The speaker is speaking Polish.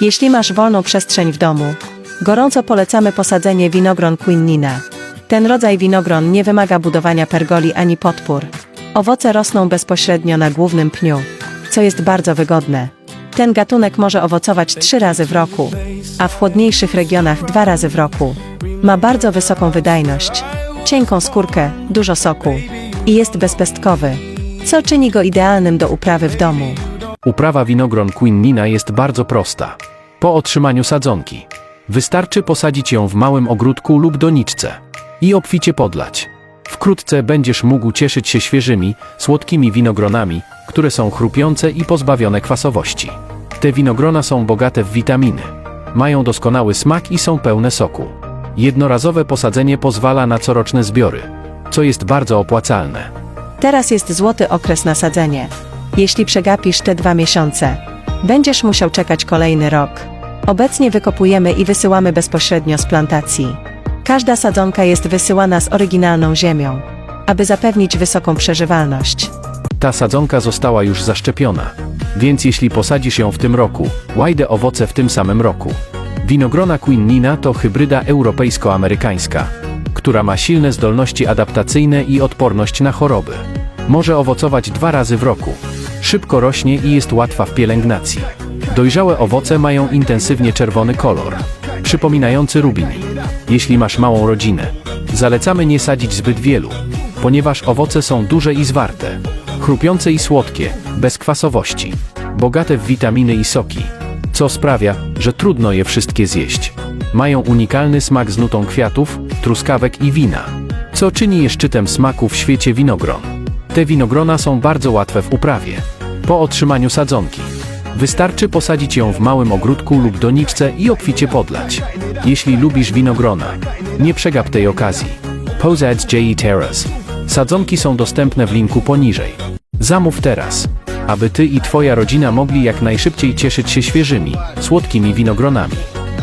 Jeśli masz wolną przestrzeń w domu, gorąco polecamy posadzenie winogron Quinnina. Ten rodzaj winogron nie wymaga budowania pergoli ani podpór. Owoce rosną bezpośrednio na głównym pniu, co jest bardzo wygodne. Ten gatunek może owocować trzy razy w roku, a w chłodniejszych regionach dwa razy w roku. Ma bardzo wysoką wydajność, cienką skórkę, dużo soku i jest bezpestkowy, co czyni go idealnym do uprawy w domu. Uprawa winogron Quinnina jest bardzo prosta. Po otrzymaniu sadzonki, wystarczy posadzić ją w małym ogródku lub doniczce i obficie podlać. Wkrótce będziesz mógł cieszyć się świeżymi, słodkimi winogronami, które są chrupiące i pozbawione kwasowości. Te winogrona są bogate w witaminy. Mają doskonały smak i są pełne soku. Jednorazowe posadzenie pozwala na coroczne zbiory, co jest bardzo opłacalne. Teraz jest złoty okres na sadzenie. Jeśli przegapisz te dwa miesiące, będziesz musiał czekać kolejny rok. Obecnie wykopujemy i wysyłamy bezpośrednio z plantacji. Każda sadzonka jest wysyłana z oryginalną ziemią, aby zapewnić wysoką przeżywalność. Ta sadzonka została już zaszczepiona, więc jeśli posadzisz ją w tym roku, łajdę owoce w tym samym roku. Winogrona Quinnina to hybryda europejsko-amerykańska, która ma silne zdolności adaptacyjne i odporność na choroby. Może owocować dwa razy w roku. Szybko rośnie i jest łatwa w pielęgnacji. Dojrzałe owoce mają intensywnie czerwony kolor, przypominający rubin. Jeśli masz małą rodzinę, zalecamy nie sadzić zbyt wielu, ponieważ owoce są duże i zwarte, chrupiące i słodkie, bez kwasowości, bogate w witaminy i soki, co sprawia, że trudno je wszystkie zjeść. Mają unikalny smak z nutą kwiatów, truskawek i wina, co czyni je szczytem smaku w świecie winogron. Te winogrona są bardzo łatwe w uprawie. Po otrzymaniu sadzonki, wystarczy posadzić ją w małym ogródku lub doniczce i obficie podlać. Jeśli lubisz winogrona, nie przegap tej okazji. Posads J.E. Terrace. Sadzonki są dostępne w linku poniżej. Zamów teraz, aby ty i twoja rodzina mogli jak najszybciej cieszyć się świeżymi, słodkimi winogronami.